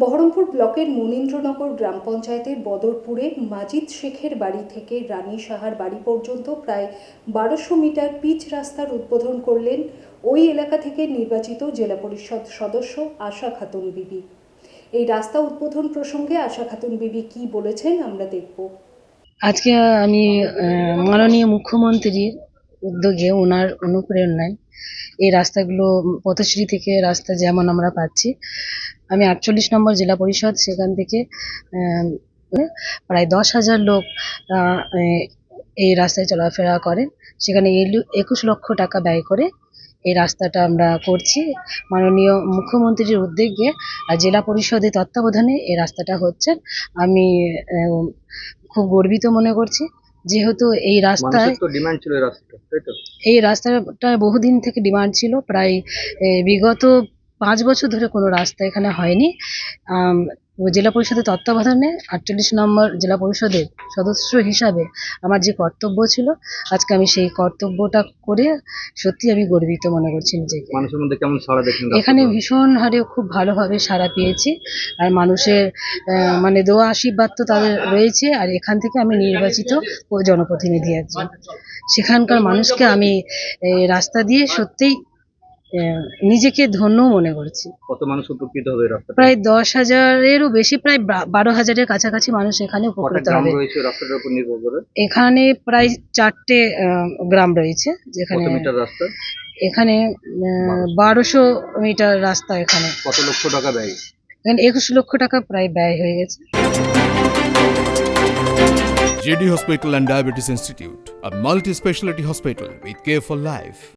বহরমপুর ব্লকের মনীন্দ্রনগর গ্রাম পঞ্চায়েতের বদরপুরে মাজিদ শেখের বাড়ি থেকে রানী সাহার বাড়ি পর্যন্ত প্রায় বারোশো মিটার পিচ রাস্তার উদ্বোধন করলেন ওই এলাকা থেকে নির্বাচিত জেলা পরিষদ সদস্য আশা খাতুন বিবি। এই রাস্তা উদ্বোধন প্রসঙ্গে আশা খাতুন বিবি কি বলেছেন আমরা দেখব। আজকে আমি মাননীয় মুখ্যমন্ত্রীর উদ্যোগে ওনার অনুপ্রেরণায় এই রাস্তাগুলো, পথশ্রী থেকে রাস্তা যেমন আমরা পাচ্ছি। আমি আটচল্লিশ নম্বর জেলা পরিষদ, সেখান থেকে প্রায় দশ হাজার লোক এই রাস্তায় চলাফেরা করেন। সেখানে একুশ লক্ষ টাকা ব্যয় করে এই রাস্তাটা আমরা করছি। মাননীয় মুখ্যমন্ত্রীর উদ্যোগে জেলা পরিষদের তত্ত্বাবধানে এই রাস্তাটা হচ্ছে। আমি খুব গর্বিত মনে করছি। যেহেতু এই রাস্তায় ডিমান্ড ছিল এই রাস্তাটা বহুদিন থেকে ডিমান্ড ছিল প্রায় বিগত পাঁচ বছর ধরে কোনো রাস্তা এখানে হয়নি। আম, জেলা পরিষদের তত্ত্বাবধানে আটচল্লিশ নম্বর জেলা পরিষদের সদস্য হিসাবে আমার যে কর্তব্য ছিল আজকে আমি সেই কর্তব্যটা করে সত্যি আমি গর্বিত মনে করছি নিজেকে। মানুষের মধ্যে কেমন সাড়া দেখেন এখানে ভীষণ হারে খুব ভালোভাবে সাড়া পেয়েছি আর মানুষের মানে দোয়া আশীর্বাদ তো তাদের রয়েছে আর এখান থেকে আমি নির্বাচিত ও জনপ্রতিনিধি একজন। সেখানকার মানুষকে আমি রাস্তা দিয়ে সত্যিই নিজেকে ধন্য মনে করছি। কত মানুষ উপকৃত হবে প্রায় দশ হাজারেরও বেশি প্রায় বারো হাজারের কাছাকাছি মানুষ এখানে উপকৃত হবে। এখানে প্রায় চারটে আহ, গ্রাম রয়েছে যেখানে কত মিটার রাস্তা? এখানে বারোশো। মিটার রাস্তা এখানে। কত লক্ষ টাকা ব্যয়? এখানে একুশ লক্ষ টাকা প্রায় ব্যয় হয়ে গেছে। JD Hospital and Diabetes Institute, a multi specialty hospital with care for life.